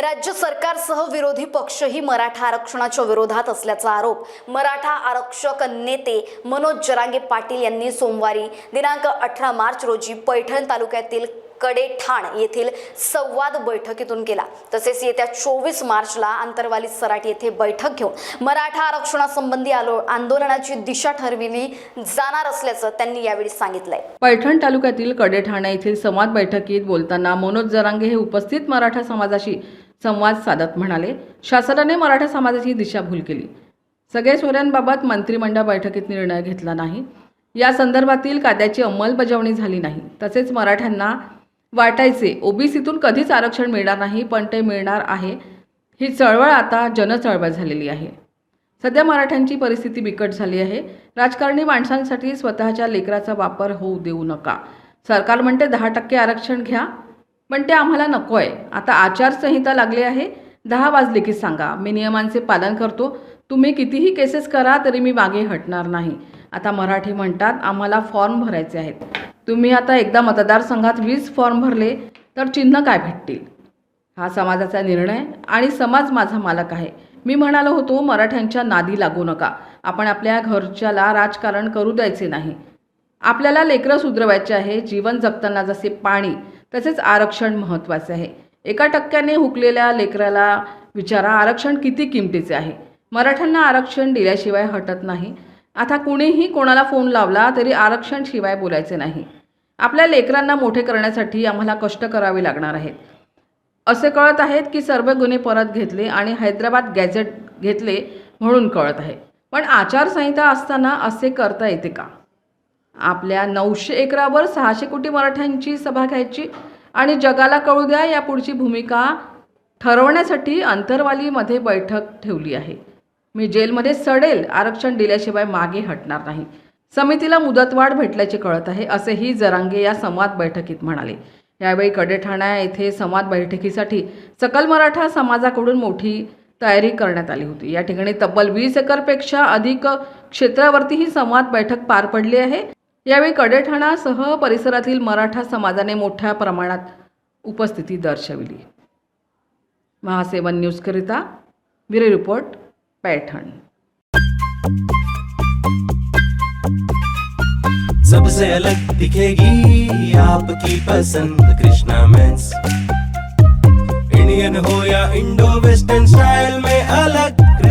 राज्य सरकारसह विरोधी पक्षही मराठा आरक्षणाच्या विरोधात असल्याचा आरोप मराठा आरक्षक नेते मनोज जरांगे पाटील यांनी सोमवारी दिनांक अठरा मार्च रोजी पैठण तालुक्यातील कडेठाण येथील संवाद बैठकीतून केला. तसेच येत्या चोवीस मार्चला आंतरवाली सराट येथे बैठक घेऊन मराठा आरक्षणासंबंधी आलो आंदोलनाची दिशा ठरविली जाणार असल्याचं त्यांनी यावेळी सांगितलंय. पैठण तालुक्यातील कडेठाणा येथील संवाद बैठकीत बोलताना मनोज जरांगे हे उपस्थित मराठा समाजाशी संवाद साधत म्हणाले शासनाने मराठा समाजाची दिशाभूल केली. सगळे सोऱ्यांबाबत मंत्रिमंडळ बैठकीत निर्णय घेतला नाही. या संदर्भातील कायद्याची अंमलबजावणी झाली नाही. तसेच मराठ्यांना वाटायचे ओबीसीतून कधीच आरक्षण मिळणार नाही पण ते मिळणार आहे. ही चळवळ आता जनचळवळ झालेली आहे. सध्या मराठ्यांची परिस्थिती बिकट झाली आहे. राजकारणी माणसांसाठी स्वतःच्या लेकराचा वापर होऊ देऊ नका. सरकार म्हणते दहा टक्के आरक्षण घ्या. पण ते आम्हाला नको आहे आता आचारसंहिता लागली आहे. दहा वाजले की सांगा. मी नियमांचे पालन करतो. तुम्ही कितीही केसेस करा तरी मी मागे हटणार नाही. आता मराठी म्हणतात आम्हाला फॉर्म भरायचे आहेत. तुम्ही आता एकदा मतदारसंघात वीस फॉर्म भरले तर चिन्ह काय भेटतील? हा समाजाचा निर्णय आणि समाज माझा मालक आहे. मी म्हणालो होतो मराठ्यांच्या नादी लागू नका. आपण आपल्या घरच्याला राजकारण करू द्यायचे नाही. आपल्याला लेकरं सुधरवायचे आहे जीवन जगताना जसे पाणी तसेच आरक्षण महत्त्वाचे आहे. एका टक्क्याने हुकलेल्या लेकराला विचारा आरक्षण किती किमतीचे आहे? मराठ्यांना आरक्षण दिल्याशिवाय हटत नाही. आता कुणीही कोणाला फोन लावला तरी आरक्षण शिवाय बोलायचे नाही. आपल्या लेकरांना मोठे करण्यासाठी आम्हाला कष्ट करावे लागणार आहेत. असे कळत आहेत की सर्व गुन्हे परत घेतले आणि हैदराबाद गॅझेट घेतले म्हणून कळत आहे. पण आचारसंहिता असताना असे करता येते का? आपल्या नऊशे एकरावर सहाशे कोटी मराठ्यांची सभा घ्यायची आणि जगाला कळू द्या या पुढची भूमिका ठरवण्यासाठी अंतरवालीमध्ये बैठक ठेवली आहे. मी जेलमध्ये सडेल आरक्षण दिल्याशिवाय मागे हटणार नाही. समितीला मुदतवाढ भेटल्याचे कळत आहे असेही जरांगे या संवाद बैठकीत म्हणाले. यावेळी कडेठाणा येथे संवाद बैठकीसाठी सकल मराठा समाजाकडून मोठी तयारी करण्यात आली होती. या ठिकाणी तब्बल वीस एकरपेक्षा अधिक क्षेत्रावरती ही संवाद बैठक पार पडली आहे. यावेळी कडेठाणासह परिसरातील मराठा समाजाने मोठ्या प्रमाणात उपस्थिती दर्शविली. महासेवन न्यूजकरिता ब्युरो रिपोर्ट पैठण. सबसे अलग दिखेगी आपकी पसंद कृष्णा मेंस। इंडियन हो या इंडो वेस्टर्न स्टाइल में अलग।